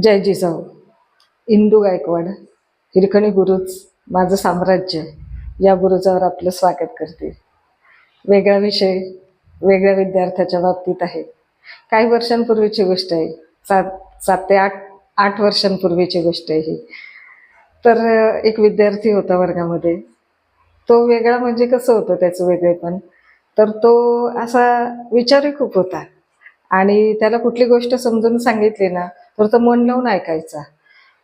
जय जिजाऊ इंदू गायकवाड हिरकणी गुरुज माझं साम्राज्य या गुरुजावर आपलं स्वागत करते. वेगळा विषय वेगळ्या विद्यार्थ्याच्या बाबतीत आहे. काही वर्षांपूर्वीची गोष्ट आहे. सात सात ते आठ आठ वर्षांपूर्वीची गोष्ट आहे ही. तर एक विद्यार्थी होता वर्गामध्ये. तो वेगळा म्हणजे कसं होतं त्याचं वेगळेपण तर तो असा विचारी खूप होता. आणि त्याला कुठली गोष्ट समजून सांगितली ना तर तो मन लावून ऐकायचा.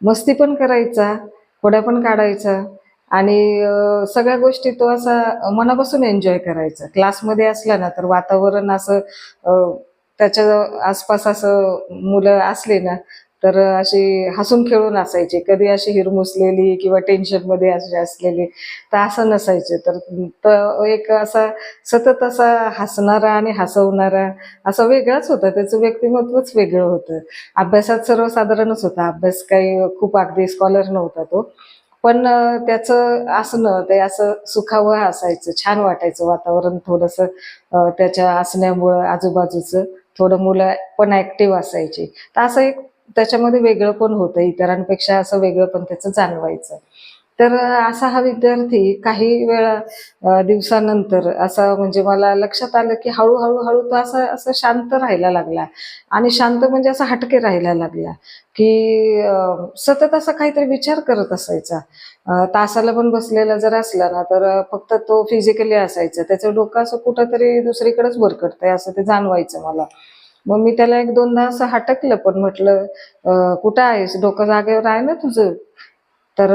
मस्ती पण करायचा फोड्या पण काढायचा आणि सगळ्या गोष्टी तो असा मनापासून एन्जॉय करायचा. क्लासमध्ये असला ना तर वातावरण असं त्याच्या आसपास असं मुलं असली ना तर अशी हसून खेळून असायची. कधी अशी हिरमुसलेली किंवा टेन्शनमध्ये असे असलेली तर असं नसायचे. तर एक असा सतत असा हसणारा आणि हसवणारा असा वेगळाच होता. त्याचं व्यक्तिमत्वच वेगळं होतं. अभ्यासात सर्वसाधारणच होता. अभ्यास काही खूप अगदी स्कॉलर नव्हता तो. पण त्याचं असणं ते असं सुखावं असायचं. छान वाटायचं वातावरण थोडंसं त्याच्या असण्यामुळं आजूबाजूचं थोडं मुलं पण ऍक्टिव्ह असायची. तर असं एक त्याच्यामध्ये वेगळं पण होतं. इतरांपेक्षा असं वेगळं पण त्याचं जाणवायचं. तर असा हा विद्यार्थी काही वेळा दिवसानंतर असा म्हणजे मला लक्षात आलं की हळूहळू हळू तो असा असं शांत राहायला लागला. आणि शांत म्हणजे असा हटके राहायला लागला की सतत असा काहीतरी विचार करत असायचा. तासाला पण बसलेला जर असला ना तर फक्त तो फिजिकली असायचा. त्याचं डोकं असं कुठंतरी दुसरीकडेच भरकटतंय असं ते जाणवायचं मला. मग मी त्याला एक दोनदा असं हटकलं पण म्हटलं कुठं आहेस? डोकं जागेवर आहे ना तुझं? तर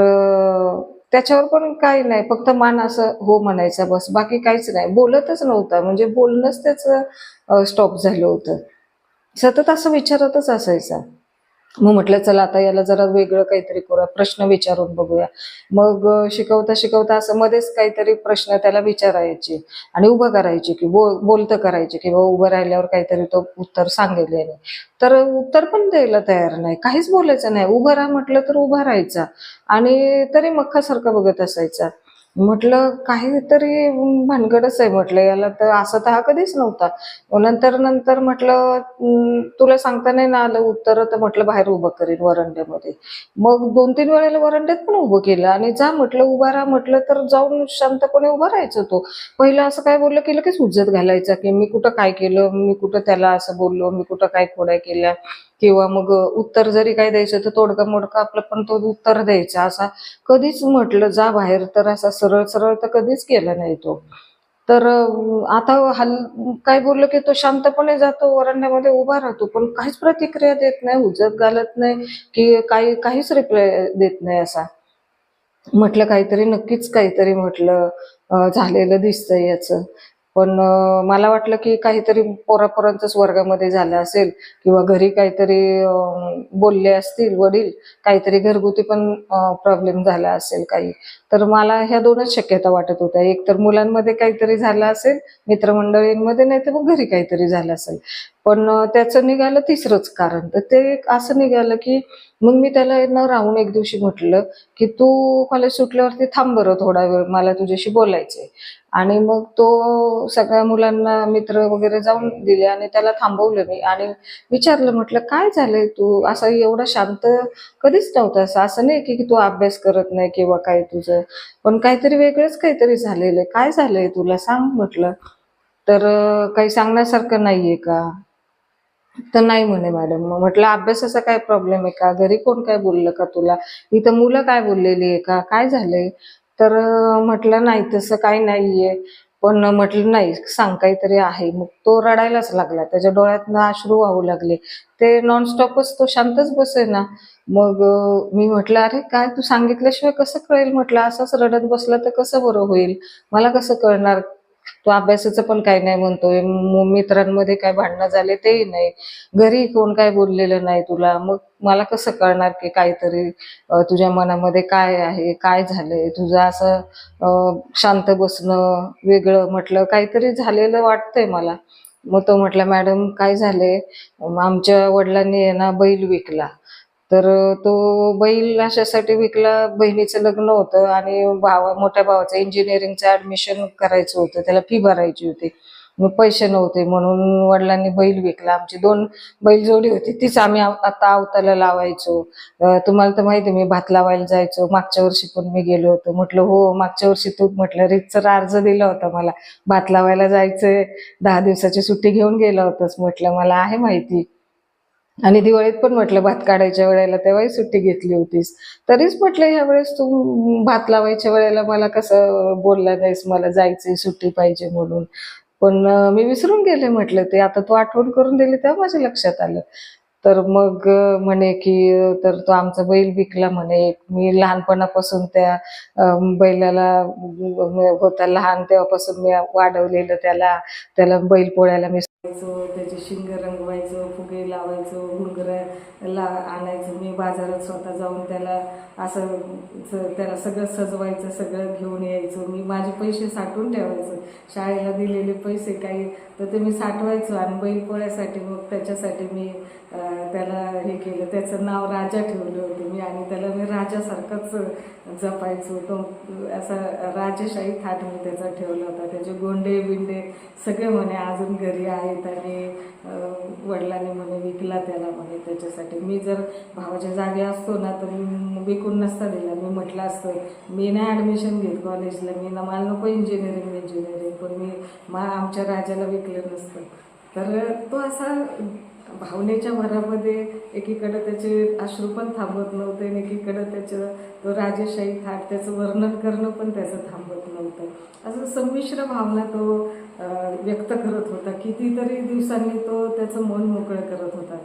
त्याच्यावर पण काही नाही. फक्त मान असं हो म्हणायचं बस. बाकी काहीच नाही. बोलतच नव्हता. म्हणजे बोलणंच त्याचं स्टॉप झालं होतं. सतत असं विचारतच असायचा. मग म्हटलं चला आता याला जरा वेगळं काहीतरी करूया प्रश्न विचारून बघूया. मग शिकवता शिकवता असं मध्येच काहीतरी प्रश्न त्याला विचारायचे आणि उभं करायचे की बो बोलतं करायचे की बाबा उभं राहिल्यावर काहीतरी तो उत्तर सांगेल याने. तर उत्तर पण द्यायला तयार नाही काहीच बोलायचं नाही. उभं राहा म्हटलं तर उभा राहायचा आणि तरी मख्खासारखं बघत असायचा. म्हटलं काहीतरी भानगडच आहे म्हटलं याला तर असं तर हा कधीच नव्हता. नंतर नंतर म्हटलं तुला सांगता नाही ना आलं उत्तर तर म्हटलं बाहेर उभं करीन वरंड्यामध्ये. मग दोन तीन वेळेला वरंड्यात पण उभं केलं. आणि जा म्हटलं उभा राहा म्हटलं तर जाऊन शांतपणे उभा राहायचं तो. पहिलं असं काय बोललं की लगेच उज्जत घालायचा की मी कुठं काय केलं मी कुठं त्याला असं बोललो मी कुठं काय खोड्या केल्या. किंवा मग उत्तर जरी काय द्यायचं तर तोडका मोडका आपलं पण तो उत्तर द्यायचा. असा कधीच म्हटलं जा बाहेर तर असा सरळ सरळ तर कधीच केला नाही तो. तर आता हल काय बोललं की तो शांतपणे जातो वरांड्यामध्ये उभा राहतो पण काहीच प्रतिक्रिया देत नाही उजत घालत नाही की काही काहीच रिप्लाय देत नाही असा. म्हटलं काहीतरी नक्कीच काहीतरी म्हटलं झालेलं दिसतंय याचं. पण मला वाटलं की काहीतरी पोरापोरांचंच वर्गामध्ये झालं असेल किंवा घरी काहीतरी बोलले असतील वडील काहीतरी घरगुती पण प्रॉब्लेम झाला असेल काही. तर मला ह्या दोनच शक्यता वाटत होत्या. एक तर मुलांमध्ये काहीतरी झालं असेल मित्रमंडळींमध्ये नाही तर मग घरी काहीतरी झालं असेल. पण त्याचं निघालं तिसरंच कारण. तर ते असं निघालं की मग मी त्याला न राहून एक दिवशी म्हटलं की तू कॉलेज सुटल्यावरती थांब बरं थोडा वेळ मला तुझ्याशी बोलायचंय. आणि मग तो सगळ्या मुलांना मित्र वगैरे जाऊन दिले आणि त्याला थांबवलं मी. आणि विचारलं म्हटलं काय झालंय तू? असं एवढं शांत कधीच नव्हता असं. असं नाही की तू अभ्यास करत नाही किंवा काय तुझं. पण काहीतरी वेगळंच काहीतरी झालेलं आहे. काय झालंय तुला? सांग म्हटलं. तर काही सांगण्यासारखं नाहीये का? तर नाही म्हणे मॅडम. मग म्हटलं अभ्यासाचा काय प्रॉब्लेम आहे का? घरी कोण काय बोललं का तुला? इथं मुलं काय बोललेली आहे का? काय झालंय? तर म्हटलं नाही तसं काही नाहीये. पण म्हटलं नाही सांग काहीतरी आहे. मग तो रडायलाच लागला. त्याच्या डोळ्यातनं अश्रू वाहू लागले. ते नॉनस्टॉपच तो शांतच बसे ना मग मी म्हटलं अरे काय तू सांगितल्याशिवाय कसं कळेल? म्हटलं असंच रडत बसलं तर कसं बरं होईल? मला कसं कळणार? तो अभ्यासाचं पण काही नाही म्हणतोय. मित्रांमध्ये काय भांडणं झाले तेही नाही. घरी कोण काय बोललेलं नाही तुला? मग मला कसं कळणार की काहीतरी तुझ्या मनामध्ये काय आहे? काय झालंय? तुझं असं शांत बसणं वेगळं म्हटलं काहीतरी झालेलं वाटतंय मला. मग तो म्हटला मॅडम काय झालंय? आमच्या वडिलांनी ना बैल विकला. तर तो बैल अशासाठी विकला. बहिणीचं लग्न होतं आणि भावा मोठ्या भावाचं इंजिनिअरिंगचं ऍडमिशन करायचं होतं. त्याला फी भरायची होती. मग पैसे नव्हते म्हणून वडिलांनी बैल विकला. आमची दोन बैल जोडी होती. तीच आम्ही आता आवताला लावायचो. तुम्हाला तर माहिती आहे, मी भात लावायला जायचो. मागच्या वर्षी पण मी गेलो होतो. म्हटलं हो मागच्या वर्षी तू म्हटलं रितसर अर्ज दिला होता मला. भात लावायला जायचंय. दहा दिवसाची सुट्टी घेऊन गेला होतास म्हटलं मला आहे माहिती. आणि दिवाळीत पण म्हटलं भात काढायच्या वेळेला तेव्हाही सुट्टी घेतली होतीस. तरीच म्हटलं यावेळेस तू भात लावायच्या वेळेला मला कसं बोलला नाहीस मला जायचंय सुट्टी पाहिजे म्हणून. पण मी विसरून गेले म्हटलं ते आता तू आठवण करून दिली तेव्हा माझ्या लक्षात आलं. तर मग म्हणे की तर तो आमचा बैल विकला म्हणे. मी लहानपणापासून त्या बैलाला होता लहान तेव्हापासून मी वाढवलेलं त्याला त्याला बैल पोळ्याला मी त्याचे शिंग रंगवायचो फुगे लावायचो घुंगरं ला आणायचो. मी बाजारात स्वतः जाऊन त्याला असं त्याला सगळं सजवायचं सगळं घेऊन यायचो. मी माझे पैसे साठवून ठेवायचो. शाळेला दिलेले पैसे काही तर ते मी साठवायचो आणि बैलपोळ्यासाठी मग त्याच्यासाठी मी त्याला हे केलं. त्याचं नाव राजा ठेवलं होतं मी आणि त्याला मी राजासारखंच जपायचो. तो असा राजेशाही थाट मी त्याचा ठेवला होता. त्याचे गोंडे बिंडे सगळे म्हणे अजून घरी आहे. आणि वडिलांनी म्हणे विकला त्याला म्हणे त्याच्यासाठी. मी जर भावाच्या जागी असतो ना तर मी विकून नसता दिला. मी म्हटलं असतं मी नाही ॲडमिशन घेत कॉलेजला मी ना मला नको इंजिनिअरिंग इंजिनिअरिंग पण मी मा आमच्या राजाला विकलं नसतं. तर तो असा भावनेच्या भरामध्ये एकीकडं त्याचे अश्रू पण थांबत नव्हते आणि एकीकडं त्याचं तो राजेशाही थाट त्याचं वर्णन करणं पण त्याचं थांबत नव्हतं. असं संमिश्र भावना तो व्यक्त करत होता. कितीतरी दिवसांनी तो त्याचं मन मोकळं करत होता.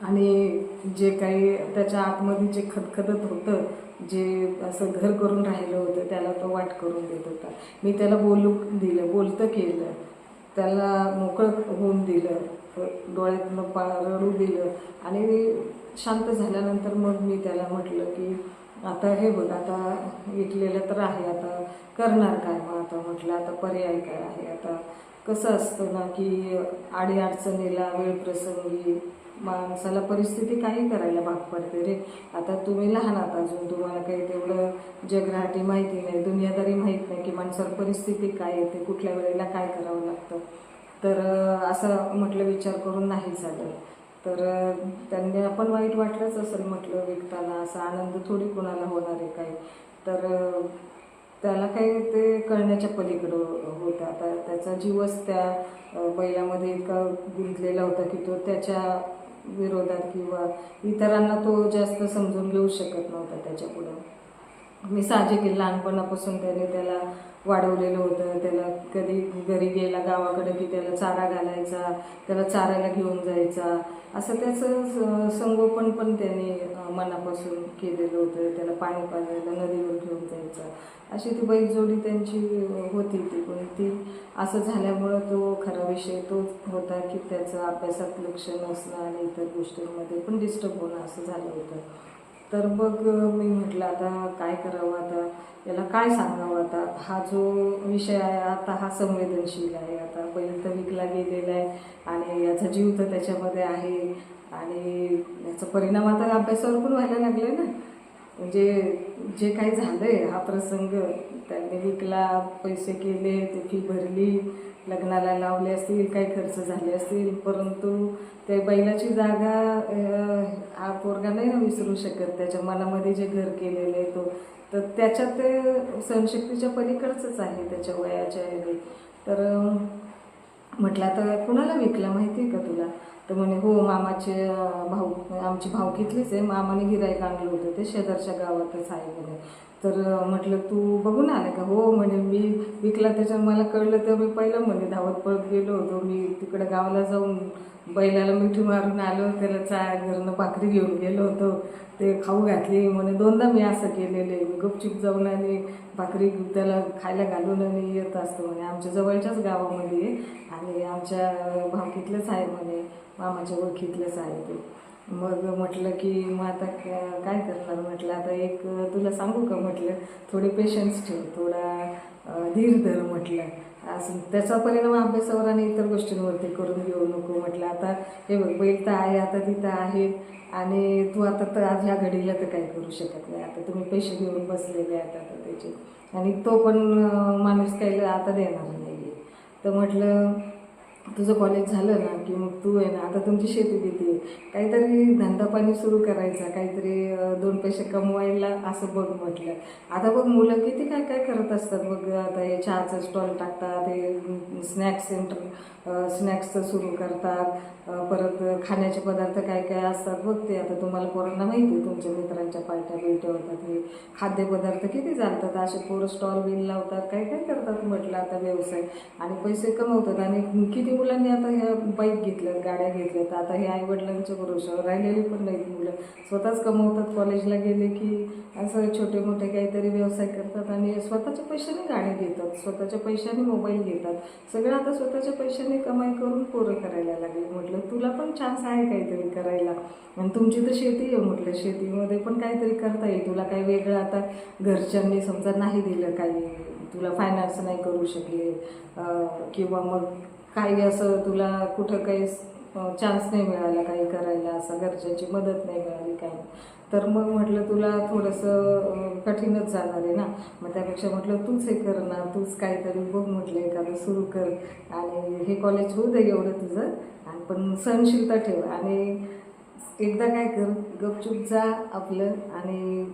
आणि जे काही त्याच्या आतमध्ये जे खदखदत होतं जे असं घर करून राहिलं होतं त्याला तो वाट करून देत होता. मी त्याला बोलू दिलं बोलतं केलं. त्याला मोकळं होऊन दिलं डोळ्यातनं पा रडू दिलं. आणि शांत झाल्यानंतर मग मी त्याला म्हटलं की आता हे बघ आता विकलेलं तर आहे आता करणार काय मग? आता म्हटलं आता पर्याय काय आहे? आता कसं असतं ना की आडी अडचणीला वेळ प्रसंगी माणसाला परिस्थिती काही करायला भाग पडते रे. आता तुम्ही लहान आहात अजून तुम्हाला काही तेवढं जगराटी माहिती नाही दुनियादारी माहीत नाही की माणसाला परिस्थिती काय येते कुठल्या वेळेला काय करावं लागतं. तर असं म्हटलं विचार करून नाही झालं तर त्यांनी आपण वाईट वाटलंच असेल म्हटलं विकताना असा आनंद थोडी कोणाला होणार आहे काही. तर त्याला काही ते कळण्याच्या पलीकडं होतं. आता त्याचा जीवच त्या बैलामध्ये इतका गुंतलेला होता की तो त्याच्या विरोधात किंवा इतरांना तो जास्त समजून घेऊ शकत नव्हता त्याच्या पुढं. मी साहजिक लहानपणापासून त्याने त्याला वाढवलेलं होतं. त्याला कधी घरी गेला गावाकडे की त्याला चारा घालायचा त्याला चारायला घेऊन जायचा. असं त्याचं स- संगोपन पण त्याने मनापासून केलेलं होतं. त्याला पाणी पाजायला नदीवर घेऊन जायचा. अशी ती बैलजोडी त्यांची होती ती. पण ती असं झाल्यामुळं तो खरा विषय तोच होता की त्याचं अभ्यासात लक्ष नसणं आणि इतर गोष्टींमध्ये पण डिस्टर्ब होणं असं झालं होतं. तर मग मी म्हटलं आता काय करावं आता? याला काय सांगावं आता? हा जो विषय आहे आता हा संवेदनशील आहे. आता बैल तर विकला गेलेला आहे आणि याचा जीव तर त्याच्यामध्ये आहे आणि याचा परिणाम आता अभ्यासावर पण व्हायला लागले ना. म्हणजे जे काही झालं आहे हा प्रसंग त्यांनी विकला पैसे केले ते फी भरली लग्नाला लावले असतील काही खर्च झाले असतील परंतु त्या बैलाची जागा हा पोरगा नाही ना विसरू शकत. त्याच्या मनामध्ये जे घर केलेलं आहे तो. तर त्याच्यात ते सहनशक्तीच्या पलीकडचंच आहे त्याच्या वयाच्या तर म्हटलं आता कुणाला विकला माहिती आहे का तुला? तर म्हणे हो मामाचे भाऊ आमची भावकीतलीच आहे. मामाने गिराईक आणलं होतं ते शेजारच्या गावातच आहे म्हणे. तर म्हटलं तू बघून आलं का? हो म्हणे मी विकला. त्याच्यात मला कळलं तर मी पहिलं म्हणे धावत पळत गेलो होतो. मी तिकडं गावाला जाऊन बैलाला मिठी मारून आलो त्याला चा घरनं भाकरी घेऊन गेलो होतो. ते खाऊ घातली. म्हणे दोनदा मी असं केलेलं आहे. गुपचूप जाऊन आणि भाकरी त्याला खायला घालून आणि येत असतो. म्हणे आमच्या जवळच्याच गावामध्ये आणि आमच्या भावकीतलंच आहे म्हणे मामाच्या ओळखीतलंच आहे ते. मग म्हटलं की मग आता काय करणार? म्हटलं आता एक तुला सांगू का? म्हटलं थोडे पेशन्स ठेव थोडा धीर धर. म्हटलं असं त्याचा परिणाम अभ्यासावर आणि इतर गोष्टींवरती करून घेऊ नको म्हटलं. आता हे बघ बैल तर आहे आता तिथं आहे. आणि तू आता तर आज ह्या घडीला तर काही करू शकत नाही. आता तुम्ही पैसे घेऊन बसलेले आहेत आता त्याचे. आणि तो पण माणूस काही आता देणार नाही तर म्हटलं तुझं कॉलेज झालं ना की मग तू आहे ना आता तुमची शेती किती काहीतरी धंदा पाणी सुरू करायचा काहीतरी दोन पैसे कमवायला असं बघ म्हटलं. आता बघ मुलं किती काय काय करत असतात बघ आता हे चहाचं स्टॉल टाकतात हे स्नॅक्स सेंटर स्नॅक्सचं सुरू करतात परत खाण्याचे पदार्थ काय काय असतात बघ ते. आता तुम्हाला पोरांना माहिती आहे तुमच्या मित्रांच्या पार्ट्या बिलट्या होतात हे खाद्यपदार्थ किती चालतात. असे पोरं स्टॉल बिल लावतात काय काय करतात म्हटलं आता व्यवसाय. आणि पैसे कमवतात आणि किती मुलांनी आता ह्या बाईक घेतल्यात गाड्या घेतल्यात. आता हे आईवडिलांच्या भरोशावर राहिलेले पण नाही मुलं. स्वतःच कमवतात कॉलेजला गेले की असं छोटे मोठे काहीतरी व्यवसाय करतात आणि स्वतःच्या पैशाने गाणी घेतात स्वतःच्या पैशाने मोबाईल घेतात. सगळं आता स्वतःच्या पैशाने कमाई करून पोरं करायला लागले. म्हटलं तुला पण चान्स आहे काहीतरी करायला. आणि तुमची तर शेती आहे म्हटलं शेतीमध्ये पण काहीतरी करता येईल. तुला काही वेगळं आता घरच्यांनी समजा नाही दिलं काही तुला फायनान्स नाही करू शकले किंवा मग काही असं तुला कुठं काही चान्स नाही मिळाला काही करायला असं गरजेची मदत नाही मिळाली काही. तर मग म्हटलं तुला थोडंसं कठीणच जाणार आहे ना. मग त्यापेक्षा म्हटलं तूच हे कर ना तूच काहीतरी बघ म्हटलं एखादं सुरू कर. आणि हे कॉलेज होऊ दे एवढं तुझं. आणि पण सहनशीलता ठेव. आणि एकदा काय कर गपचूप जा आपलं आणि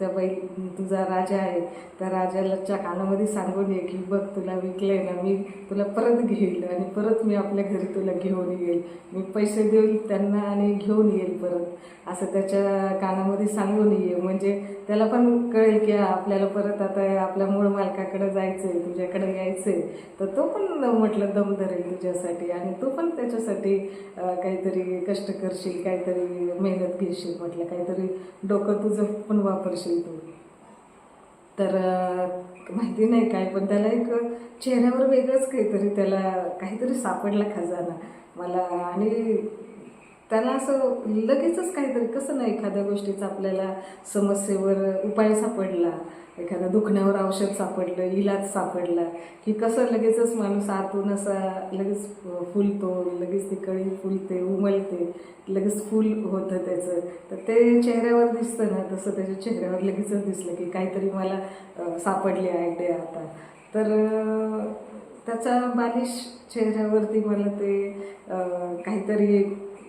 त्या बाई तुझा राजा आहे त्या राजालाच्या कानामध्ये सांगून ये की बघ तुला विकलंय ना मी तुला परत घेईल आणि परत मी आपल्या घरी तुला घेऊन येईल. मी पैसे देईल त्यांना आणि घेऊन येईल परत. असं त्याच्या कानामध्ये सांगून ये. म्हणजे त्याला पण कळेल की आपल्याला परत आता आपल्या मूळ मालकाकडे जायचं आहे तुझ्याकडे यायचं आहे तर तो पण म्हटलं दम धरेल तुझ्यासाठी आणि तू पण त्याच्यासाठी काहीतरी कष्ट करशील. काहीतरी मेहनत घेशील म्हटलं काहीतरी डोकं तुझं पण वापरशील तू. तर माहिती नाही काय पण त्याला एक चेहऱ्यावर वेगळंच काहीतरी त्याला काहीतरी सापडला खजाना. मला आणि त्याला असं लगेचच काहीतरी कसं ना एखाद्या गोष्टीचा आपल्याला समस्येवर उपाय सापडला. एखाद्या दुखण्यावर औषध सापडलं इलाज सापडला की कसं लगेचच माणूस आतून असा लगेच फुलतो लगेच ती कळी फुलते उमलते लगेच फुल होतं त्याचं. तर ते चेहऱ्यावर दिसतं ना तसं त्याच्या चेहऱ्यावर लगेचच दिसलं की काहीतरी मला सापडली आयडिया आता. तर त्याचा बालिश चेहऱ्यावरती मला ते काहीतरी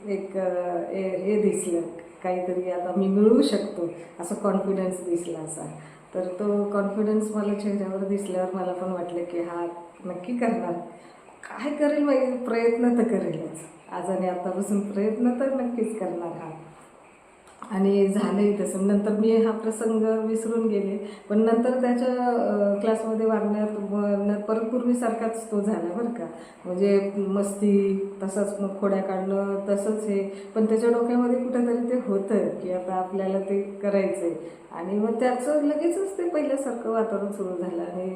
एक अं, हे हे दिसलं. काहीतरी आता मी मिळवू शकतो असं कॉन्फिडन्स दिसला असा. तर तो कॉन्फिडन्स मला चेहऱ्यावर दिसल्यावर मला पण वाटलं की हा नक्की करणार. काय करेल माहिती प्रयत्न तर करेलच. आज आणि आतापासून प्रयत्न तर नक्कीच करणार हा. आणि झालंही तसं. नंतर मी हा प्रसंग विसरून गेले. पण नंतर त्याच्या क्लासमध्ये वागण्यात न- परत पूर्वीसारखाच तो झाला बरं का. म्हणजे मस्ती तसंच मग खोड्या काढणं तसंच हे. पण त्याच्या डोक्यामध्ये कुठेतरी ते होतं की आता आपल्याला ते करायचं आहे आणि मग त्याचं लगेचच ते पहिल्यासारखं वातावरण सुरू झालं आणि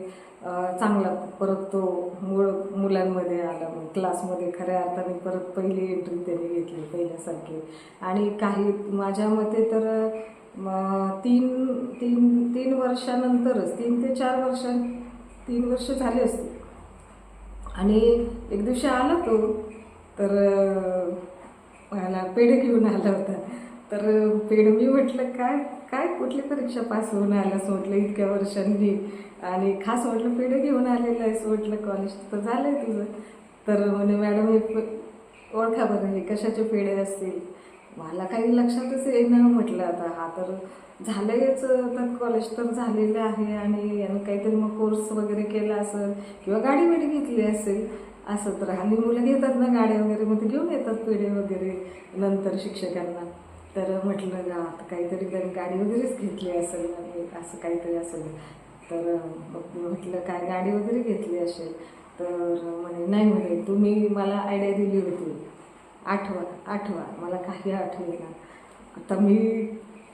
चांगला परत तो मूळ मुलांमध्ये आला मग क्लासमध्ये खऱ्या अर्थाने परत पहिली एंट्री त्याने घेतली पहिल्यासारखी. आणि काही माझ्या मते तर तीन तीन तीन वर्षानंतरच तीन ते चार वर्ष तीन वर्ष झाले असते आणि एक दिवशी आला तो तर मला पेढे घेऊन आला होता. तर पेढे मी म्हटलं काय काय कुठली परीक्षा पास होऊन आल्यास म्हटलं इतक्या वर्षांनी. आणि खास म्हटलं पेढे घेऊन आलेलं आहेस म्हटलं कॉलेज तर झालं आहे तुझं. तर म्हणे मॅडम हे ओळखा बरं हे कशाचे पेढे असतील? मला काही लक्षातच येईना म्हटलं आता. हा तर झालंयच तर कॉलेज तर झालेलं आहे आणि यानं काहीतरी मग कोर्स वगैरे केला असेल किंवा गाडी बिडी घेतली असेल असं तर. हल्ली मुलं घेतात ना गाड्या वगैरे मग ते घेऊन येतात पेढे वगैरे नंतर शिक्षकांना. तर म्हटलं का आता काहीतरी गाडी वगैरेच घेतली असेल म्हणजे असं काहीतरी असेल तर मग म्हटलं काय गाडी वगैरे घेतली असेल? तर म्हणे नाही म्हणे तुम्ही मला आयडिया दिली होती. आठवा आठवा मला काही आठवेना आता मी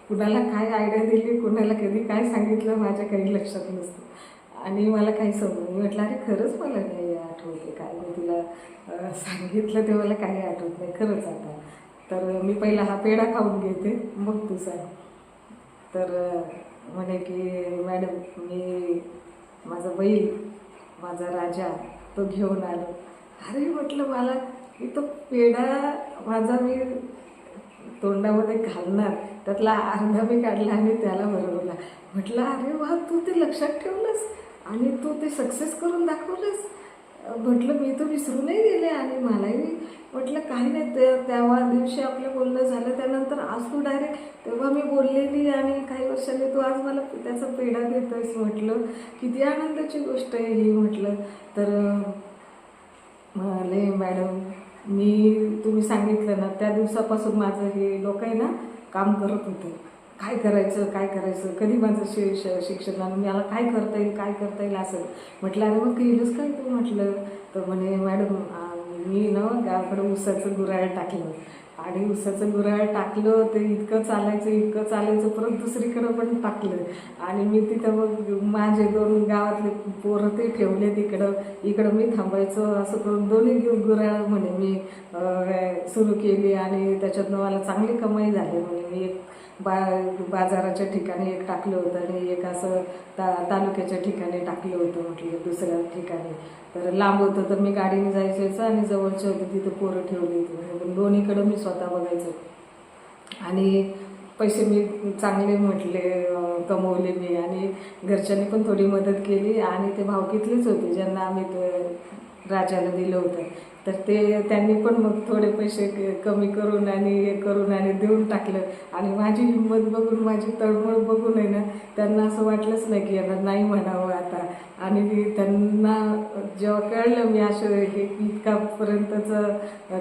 कुणाला काय आयडिया दिली कुणाला कधी काय सांगितलं माझ्या काही लक्षात नसतं. आणि मला काही समजून मी म्हटलं अरे खरंच मला नाही आठवते काय मी तुला सांगितलं ते मला काही आठवत नाही. खरंच आता तर मी पहिला हा पेढा खाऊन घेते. मग तू सांग. तर म्हणे की मॅडम मी माझा बैल माझा राजा तो घेऊन आलो. अरे म्हटलं मला की तो पेढा माझा मी तोंडामध्ये घालणार. त्यातला अर्धा मी काढला आणि त्याला बरवला म्हटलं अरे वा तू ते लक्षात ठेवलंस? आणि तू ते सक्सेस करून दाखवलंस? म्हटलं मी तर विसरूनही गेले आणि मलाही म्हटलं काही नाही ते तेव्हा दिवशी आपलं बोलणं झालं त्यानंतर आज तू डायरेक्ट तेव्हा मी बोललेली आणि काही वर्षांनी तू आज मला त्याचा पेढा देतोयस म्हटलं. किती आनंदाची गोष्ट आहे ही म्हटलं. तर म्हणाले मॅडम मी तुम्ही सांगितलं ना त्या दिवसापासून माझं हे लोक आहे ना काम करत होतं. काय करायचं काय करायचं कधी माझं शि श शिक्षण मला काय करता येईल काय करता येईल असं. म्हटलं अरे मग केलंच काय तू? म्हटलं. तर म्हणे मॅडम मी ना गावाकडे उसाचं गुराळ टाकलं. आणि उसाचं गुराळ टाकलं ते इतकं चालायचं इतकं चालायचं परत दुसरीकडं पण टाकलं. आणि मी तिथं मग माझे दोन गावातले पोरं ते ठेवले तिकडं. इकडं मी थांबायचं असं करून दोन्ही गुराळ म्हणे मी सुरू केली. आणि त्याच्यातनं मला चांगली कमाई झाली म्हणे. मी एक बा बाजाराच्या ठिकाणी एक टाकलं होतं आणि एक असं ता तालुक्याच्या ठिकाणी टाकलं होतं म्हटलं दुसऱ्या ठिकाणी. तर लांब होतं तर मी गाडीने जायचं आणि जवळचे होते तिथं पोरं ठेवली होती. दोन्हीकडं मी स्वतः बघायचं. आणि पैसे मी चांगले म्हटले कमवले मी. आणि घरच्यांनी पण थोडी मदत केली आणि ते भावकीतलेच होते ज्यांना आम्ही ते राजाला दिलं होतं. तर ते त्यांनी पण मग थोडे पैसे कमी करून आणि हे करून आणि देऊन टाकलं. आणि माझी हिंमत बघून माझी तळमळ बघून आहे ना त्यांना असं वाटलंच नाही की यांना नाही म्हणावं आता. आणि त्यांना जेव्हा कळलं मी अशा हे इतकापर्यंतचं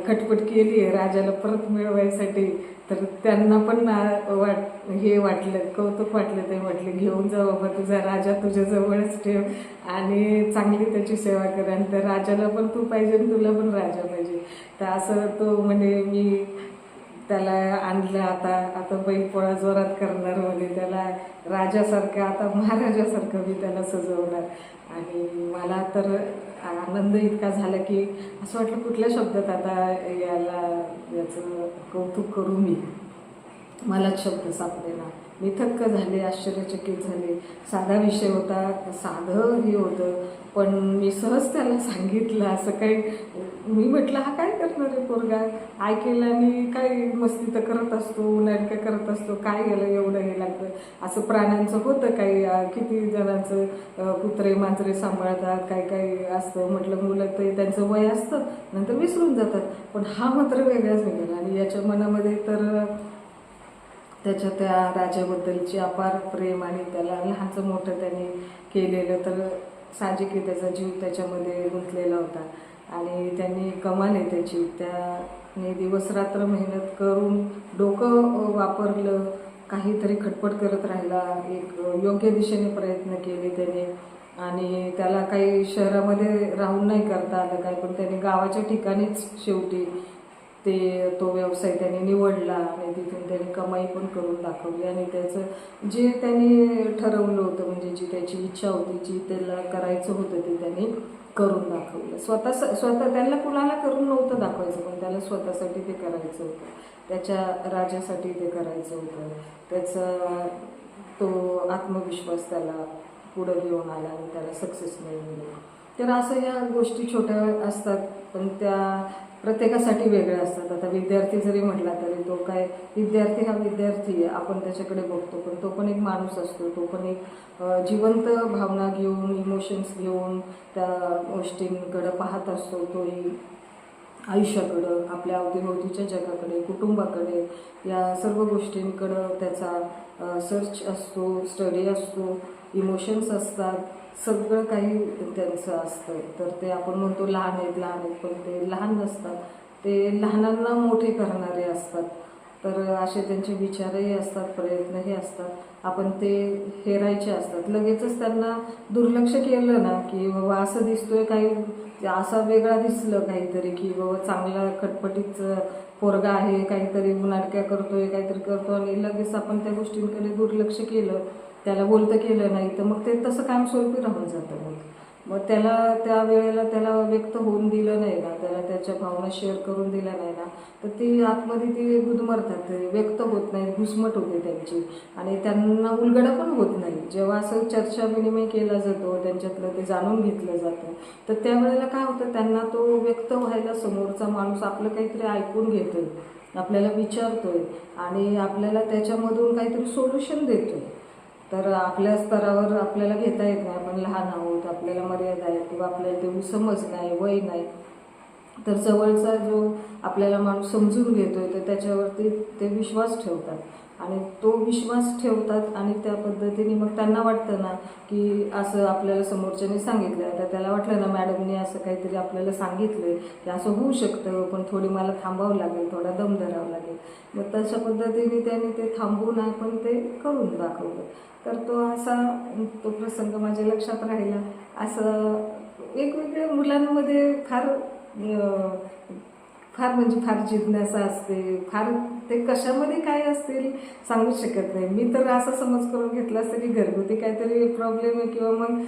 खटपट केली आहे राजाला परत मिळवायसाठी तर त्यांना पण वाट हे वाटलं कौतुक वाटलं ते म्हटले घेऊन जा बाबा तुझा राजा तुझ्याजवळच ठेव आणि चांगली त्याची सेवा कर आणि त्या राजाला पण तू पाहिजे आणि तुला पण राजा पाहिजे. तर असं तो म्हणे मी त्याला आणलं आता आता बैलपोळा जोरात करणार म्हणे त्याला राजासारखं आता महाराजासारखं मी त्याला सजवणार. आणि मला तर आनंद इतका झाला की असं वाटलं कुठल्या शब्दात आता याला याचं कौतुक करू मी? मलाच शब्द सापडेला मी थक्क झाले आश्चर्यचकित झाले. साधा विषय होता साधं हे होतं. पण मी सहज त्याला सांगितलं असं काही मी म्हटलं हा काय करणार आहे पोरगा? ऐकेल आणि काय मस्ती तर करत असतो उन्हाळ्यात काय करत असतो काय गेलं एवढं हे लागतं? असं प्राण्यांचं होतं काही? किती जणांचं कुत्रे मांजरे सांभाळतात काय काय असतं? म्हटलं मुलं तर त्यांचं वय असतं नंतर विसरून जातात. पण हा मात्र वेगळाच निघाला आणि याच्या मनामध्ये तर त्याच्या त्या राजाबद्दलची अपार प्रेम आणि त्याला लहानचं मोठं त्याने केलेलं तर साहजिक त्याचा जीव त्याच्यामध्ये गुंतलेला होता. आणि त्यांनी कमाल आहे त्याची. त्याने दिवसरात्र मेहनत करून डोकं वापरलं. काहीतरी खटपट करत राहिला. एक योग्य दिशेने प्रयत्न केले त्याने. आणि त्याला काही शहरामध्ये राहून नाही करता आलं काय पण त्याने गावाच्या ठिकाणीच शेवटी ते तो व्यवसाय त्याने निवडला आणि तिथून त्याने कमाई पण करून दाखवली. आणि त्याचं जे त्याने ठरवलं होतं म्हणजे जी त्याची इच्छा होती जी त्याला करायचं होतं ते त्याने करून दाखवलं. स्वतः स्वतः त्यांना कुणाला करून नव्हतं दाखवायचं पण त्याला स्वतःसाठी ते करायचं होतं. त्याच्या राजासाठी ते करायचं होतं. त्याचा तो आत्मविश्वास त्याला पुढं घेऊन आला आणि त्याला सक्सेस मिळून तर असं ह्या गोष्टी छोट्या असतात पण त्या प्रत्येकासाठी वेगळ्या असतात. आता विद्यार्थी जरी म्हटला तरी तो काय विद्यार्थी हा विद्यार्थी आहे आपण त्याच्याकडे बघतो. पण तो पण एक माणूस असतो. तो पण एक जिवंत भावना घेऊन इमोशन्स घेऊन त्या गोष्टींकडं पाहत असतो. तोही आयुष्याकडं आपल्या अवतीभोवतीच्या जगाकडे कुटुंबाकडे या सर्व गोष्टींकडं त्याचा सर्च असतो स्टडी असतो इमोशन्स असतात. सगळं काही त्यांचं असतं तर ते आपण म्हणतो लहान आहेत लहान आहेत पण ते लहान नसतात. ते लहानांना मोठे करणारे असतात. तर असे त्यांचे विचारही असतात प्रयत्नही असतात. आपण ते हेरायचे असतात. लगेचच त्यांना दुर्लक्ष केलं ना की बाबा असं दिसतोय काही असा वेगळा दिसलं काहीतरी की बाबा चांगला खटपटीच पोरगा आहे काहीतरी नाटक्या करतोय काहीतरी करतो आणि लगेच आपण त्या गोष्टींकडे दुर्लक्ष केलं. त्याला बोलतं केलं नाही तर मग ते तसं कायमस्वरूपी राहून जातं मग. मग त्याला त्या वेळेला त्याला व्यक्त होऊन दिलं नाही ना त्याला त्याच्या भावना शेअर करून दिल्या नाही ना तर ती आतमध्ये ती गुदमरतात व्यक्त होत नाही घुसमट होते त्यांची. आणि त्यांना उलगडा पण होत नाही. जेव्हा असं चर्चा विनिमय केला जातो त्यांच्यातलं ते जाणून घेतलं जातं तर त्यावेळेला काय होतं त्यांना तो व्यक्त व्हायला समोरचा माणूस आपलं काहीतरी ऐकून घेतोय आपल्याला विचारतोय आणि आपल्याला त्याच्यामधून काहीतरी सोल्युशन देतोय. तर आपल्या स्तरावर आपल्याला घेता येत नाही. आपण लहान आहोत आपल्याला मर्यादा आहेत किंवा आपल्याला तेवढी समज नाही वय नाही. तर जवळचा जो आपल्याला माणूस समजून घेतोय तर त्याच्यावरती ते विश्वास ठेवतात. आणि तो विश्वास ठेवतात आणि त्या पद्धतीने मग त्यांना वाटतं ना की असं आपल्याला समोरच्याने सांगितलं तर त्याला वाटलं ना मॅडमने असं काहीतरी आपल्याला सांगितलं की असं होऊ शकतं पण थोडी मला थांबावं लागेल थोडा दम धरावा लागेल. मग तशा पद्धतीने त्यांनी ते थांबून आपण ते करून दाखवलं. तर तो असा तो प्रसंग माझ्या लक्षात राहिला. असं वेगवेगळ्या मुलांमध्ये फार फार म्हणजे फार जिज्ञासा असते फार ते कशामध्ये काय असतील सांगू शकत नाही. मी तर असा समज करून घेतला असतं की घरगुती काहीतरी प्रॉब्लेम आहे किंवा मग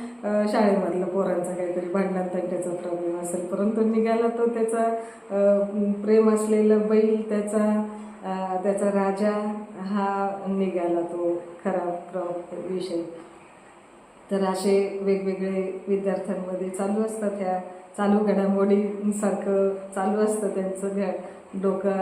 शाळेमधलं पोरांचा काहीतरी भांडणात तंट्याचा प्रॉब्लेम असेल. परंतु निघाला तो त्याचा प्रेम असलेला बैल त्याचा त्याचा राजा हा निघाला तो खरा प्र विषय. तर असे वेगवेगळे विद्यार्थ्यांमध्ये चालू असतात ह्या चालू घडामोडींसारखं चालू असतं त्यांचं घ डोकं.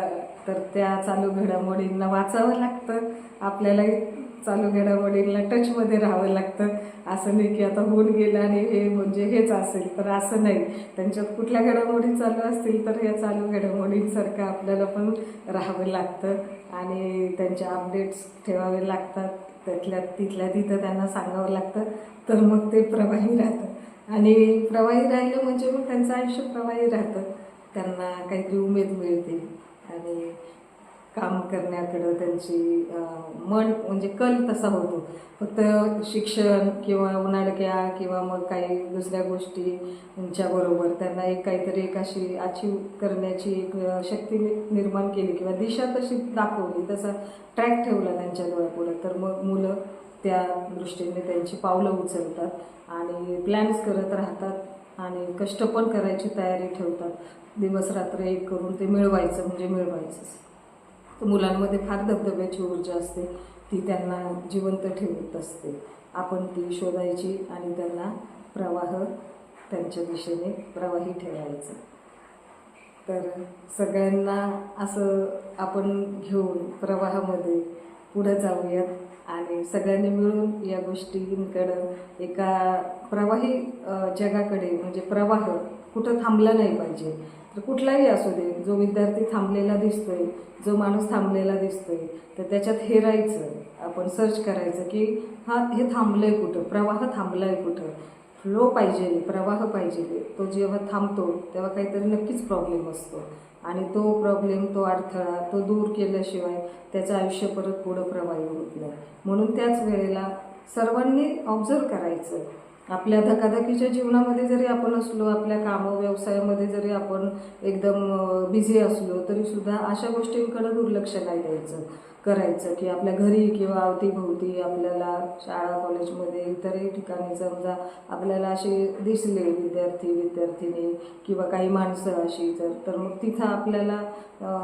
तर त्या चालू घडामोडींना वाचावं लागतं. आपल्यालाही चालू घडामोडींना टचमध्ये राहावं लागतं. असं नाही की आता होऊन गेलं आणि हे म्हणजे हेच असेल. तर असं नाही. त्यांच्यात कुठल्या घडामोडी चालू असतील तर या चालू घडामोडींसारखं आपल्याला पण राहावं लागतं. आणि त्यांच्या अपडेट्स ठेवावे लागतात. त्यातल्या तिथल्या तिथं त्यांना सांगावं लागतं. तर मग ते प्रवाही राहतं. आणि प्रवाही राहिलं म्हणजे मग त्यांचं आयुष्य प्रवाही राहतं. त्यांना काहीतरी उमेद मिळते. आणि काम करण्याकडं त्यांची मन म्हणजे कल तसा होतो. फक्त शिक्षण किंवा उन्हाळक्या किंवा मग काही दुसऱ्या गोष्टींच्याबरोबर त्यांना एक काहीतरी एक अशी अचीव करण्याची एक शक्ती निर्माण केली किंवा दिशा तशी दाखवली. तसा ट्रॅक ठेवला त्यांच्या डोळ्यापुढं. तर मग मुलं त्या दृष्टीने त्यांची पावलं उचलतात आणि प्लॅन्स करत राहतात आणि कष्ट पण करायची तयारी ठेवतात. दिवस रात्र एक करून ते मिळवायचं म्हणजे मिळवायचंच. तर मुलांमध्ये फार धबधब्याची ऊर्जा असते. ती त्यांना जिवंत ठेवत असते. आपण ती शोधायची आणि त्यांना प्रवाह त्यांच्या दिशेने प्रवाही ठेवायचं. तर सगळ्यांना असं आपण घेऊन प्रवाहामध्ये पुढं जाऊयात. आणि सगळ्यांनी मिळून या गोष्टींकडं एका प्रवाही जगाकडे म्हणजे प्रवाह कुठं थांबला नाही पाहिजे. तर कुठलाही असू दे जो विद्यार्थी थांबलेला दिसतोय जो माणूस थांबलेला दिसतोय तर त्याच्यात हेरायचं आपण सर्च करायचं की हा हे थांबलंय कुठं प्रवाह थांबलाय कुठं. फ्लो पाहिजे प्रवाह पाहिजे. तो जेव्हा थांबतो तेव्हा काहीतरी नक्कीच प्रॉब्लेम असतो. आणि तो प्रॉब्लेम तो अडथळा तो दूर केल्याशिवाय त्याचं आयुष्य परत पुढं प्रवाही होत नाही. म्हणून त्याच वेळेला सर्वांनी ऑब्झर्व करायचं. आपल्या धकाधकीच्या जीवनामध्ये जरी आपण असलो आपल्या कामं व्यवसायामध्ये जरी आपण एकदम बिझी असलो तरीसुद्धा अशा गोष्टींकडे दुर्लक्ष नाही द्यायचं. करायचं की आपल्या घरी किंवा अवतीभोवती आपल्याला शाळा कॉलेजमध्ये इतरही ठिकाणी समजा आपल्याला असे दिसले विद्यार्थी विद्यार्थिनी किंवा काही माणसं अशी जर तर मग तिथं आपल्याला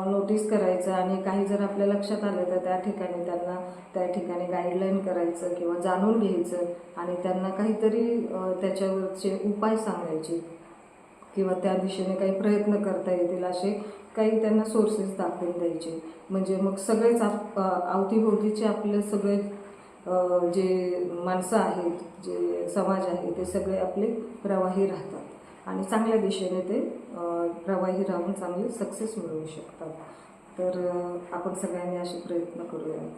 नोटीस करायचं आणि काही जर आपल्या लक्षात आलं तर त्या ठिकाणी त्यांना त्या ठिकाणी गाईडलाईन करायचं किंवा जाणून घ्यायचं आणि त्यांना काहीतरी त्याच्यावरचे उपाय सांगायचे किंवा त्या दिशेने काही प्रयत्न करता येतील असे काही त्यांना सोर्सेस दाखवून द्यायचे. म्हणजे मग सगळेच आप अवतीभोवतीचे आपले सगळे जे माणसं आहेत जे समाज आहे ते सगळे आपले प्रवाही राहतात. आणि चांगल्या दिशेने ते प्रवाही राहून चांगले सक्सेस मिळवू शकतात. तर आपण सगळ्यांनी असे प्रयत्न करूयात.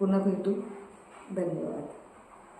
पुन्हा भेटू. धन्यवाद.